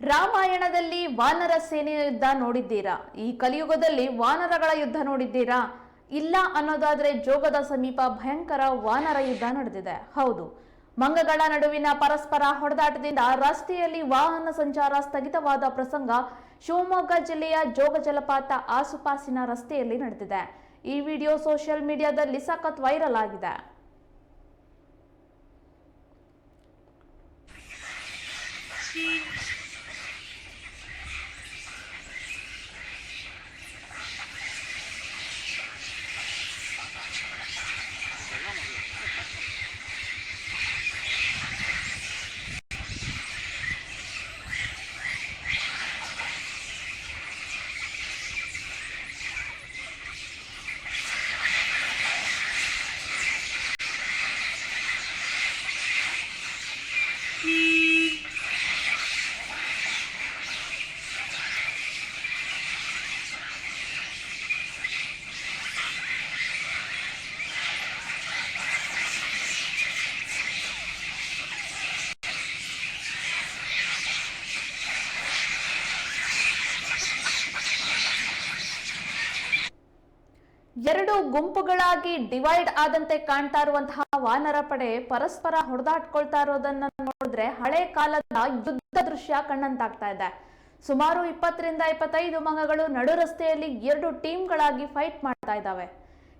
ರಾಮಾಯಣದಲ್ಲಿ ವಾನರ ಸೇನೆಯ ಯುದ್ಧ ನೋಡಿದ್ದೀರಾ? ಈ ಕಲಿಯುಗದಲ್ಲಿ ವಾನರಗಳ ಯುದ್ಧ ನೋಡಿದ್ದೀರಾ? ಇಲ್ಲ ಅನ್ನೋದಾದ್ರೆ ಜೋಗದ ಸಮೀಪ ಭಯಂಕರ ವಾನರ ಯುದ್ಧ ನಡೆದಿದೆ. ಹೌದು. ಮಂಗಗಳ ನಡುವಿನ ಪರಸ್ಪರ ಹೊಡೆದಾಟದಿಂದ ರಸ್ತೆಯಲ್ಲಿ ವಾಹನ ಸಂಚಾರ ಸ್ಥಗಿತವಾದ ಪ್ರಸಂಗ ಶಿವಮೊಗ್ಗ ಜಿಲ್ಲೆಯ ಜೋಗ ಜಲಪಾತ ಆಸುಪಾಸಿನ ರಸ್ತೆಯಲ್ಲಿ ನಡೆದಿದೆ. ಈ ವಿಡಿಯೋ ಸೋಷಿಯಲ್ ಮೀಡಿಯಾದಲ್ಲಿ ಸಖತ್ ವೈರಲ್ ಆಗಿದೆ. ಎರಡು ಗುಂಪುಗಳಾಗಿ ಡಿವೈಡ್ ಆದಂತೆ ಕಾಣ್ತಾ ಇರುವಂತಹ ವಾನರ ಪಡೆ ಪರಸ್ಪರ ಹೊಡೆದಾಟ್ಕೊಳ್ತಾ ಇರೋದನ್ನ ನೋಡಿದ್ರೆ ಹಳೆ ಕಾಲದ ಯುದ್ಧ ದೃಶ್ಯ ಕಣ್ಣಂತಾಗ್ತಾ ಇದೆ. ಸುಮಾರು ಇಪ್ಪತ್ತರಿಂದ ಇಪ್ಪತ್ತೈದು ಮಂಗಗಳು ನಡು ರಸ್ತೆಯಲ್ಲಿ ಎರಡು ಟೀಮ್ಗಳಾಗಿ ಫೈಟ್ ಮಾಡ್ತಾ ಇದ್ದಾವೆ.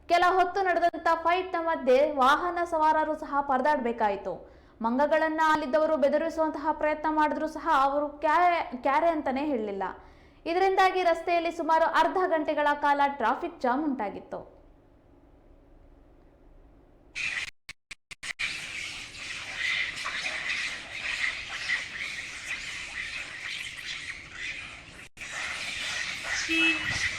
ಕೆಲ ಹೊತ್ತು ನಡೆದಂತ ಫೈಟ್ನ ಮಧ್ಯೆ ವಾಹನ ಸವಾರರು ಸಹ ಪರದಾಡಬೇಕಾಯಿತು. ಮಂಗಗಳನ್ನ ಅಲ್ಲಿದ್ದವರು ಬೆದರಿಸುವಂತಹ ಪ್ರಯತ್ನ ಮಾಡಿದ್ರು ಸಹ ಅವರು ಕ್ಯಾರೆ ಕ್ಯಾರೆ ಅಂತಾನೆ ಹೇಳಲಿಲ್ಲ. ಇದರಿಂದಾಗಿ ರಸ್ತೆಯಲ್ಲಿ ಸುಮಾರು ಅರ್ಧ ಗಂಟೆಗಳ ಕಾಲ ಟ್ರಾಫಿಕ್ ಜಾಮ್ ಉಂಟಾಗಿತ್ತು. Thank